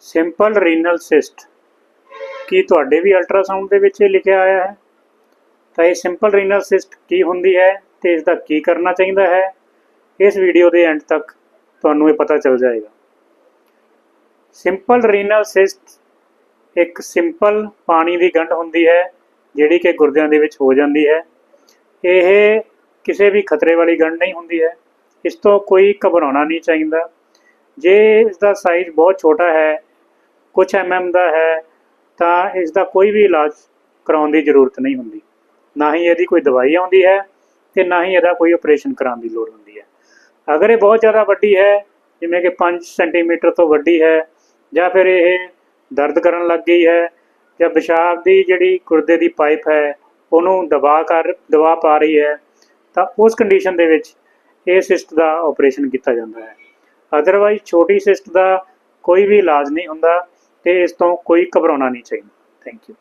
Simple renal cyst ਕੀ ਤੁਹਾਡੇ ਵੀ ultrasound ਦੇ ਵਿੱਚ ਇਹ ਲਿਖਿਆ ਆਇਆ ਹੈ? ਤਾਂ ਇਹ ਸਿੰਪਲ ਰੀਨਲ ਸਿਸਟ ਕੀ ਹੁੰਦੀ ਹੈ ਤੇ ਇਸ ਦਾ ਕੀ ਕਰਨਾ ਚਾਹੀਦਾ ਹੈ? ਇਸ ਵੀਡੀਓ ਦੇ ਐਂਡ ਤੱਕ ਤੁਹਾਨੂੰ ਇਹ ਪਤਾ ਚੱਲ ਜਾਏਗਾ। ਸਿੰਪਲ ਰੀਨਲ ਸਿਸਟ ਇੱਕ ਸਿੰਪਲ ਪਾਣੀ ਦੀ ਗੰਢ ਹੁੰਦੀ ਹੈ, ਜਿਹੜੀ ਕਿ ਗੁਰਦਿਆਂ ਦੇ ਵਿੱਚ ਹੋ ਜਾਂਦੀ ਹੈ। ਇਹ ਕਿਸੇ ਵੀ ਖਤਰੇ ਵਾਲੀ ਗੰਢ ਨਹੀਂ ਹੁੰਦੀ ਹੈ। ਇਸ ਤੋਂ ਕੋਈ ਘਬਰਾਉਣਾ ਨਹੀਂ ਚਾਹੀਦਾ। ਜੇ ਇਸ ਦਾ ਸਾਈਜ਼ ਬਹੁਤ ਛੋਟਾ ਹੈ ਕੁਝ ਐਮਐਮ ਦਾ ਹੈ, ਤਾਂ ਇਸ ਦਾ ਕੋਈ ਵੀ ਇਲਾਜ ਕਰਾਉਣ ਦੀ ਜ਼ਰੂਰਤ ਨਹੀਂ ਹੁੰਦੀ। ਨਾ ਹੀ ਇਹਦੀ ਕੋਈ ਦਵਾਈ ਆਉਂਦੀ ਹੈ ਤੇ ਨਾ ਹੀ ਇਹਦਾ ਕੋਈ ਆਪਰੇਸ਼ਨ ਕਰਾਉਣ ਦੀ ਲੋੜ ਹੁੰਦੀ ਹੈ। ਅਗਰ ਇਹ ਬਹੁਤ ਜ਼ਿਆਦਾ ਵੱਡੀ ਹੈ, ਜਿਵੇਂ ਕਿ 5 ਸੈਂਟੀਮੀਟਰ ਤੋਂ ਵੱਡੀ ਹੈ, ਜਾਂ ਫਿਰ ਇਹ ਦਰਦ ਕਰਨ ਲੱਗ ਗਈ ਹੈ, ਜਾਂ ਪਿਸ਼ਾਬ ਦੀ ਜਿਹੜੀ ਗੁਰਦੇ ਦੀ ਪਾਈਪ ਹੈ, ਉਹਨੂੰ ਦਬਾ ਕਰ, ਦਬਾ ਪਾ ਰਹੀ ਹੈ, ਤਾਂ ਉਸ ਕੰਡੀਸ਼ਨ ਦੇ ਵਿੱਚ ਇਹ ਸਿਸਟ ਦਾ ਆਪਰੇਸ਼ਨ ਕੀਤਾ ਜਾਂਦਾ ਹੈ। ਅਦਰਵਾਈਜ਼ ਛੋਟੀ ਸਿਸਟ ਦਾ ਕੋਈ ਵੀ ਇਲਾਜ ਨਹੀਂ ਹੁੰਦਾ। ਤੇ ਇਸ ਤੋਂ ਕੋਈ ਘਬਰਾਉਣਾ ਨਹੀਂ ਚਾਹੀਦਾ। Thank you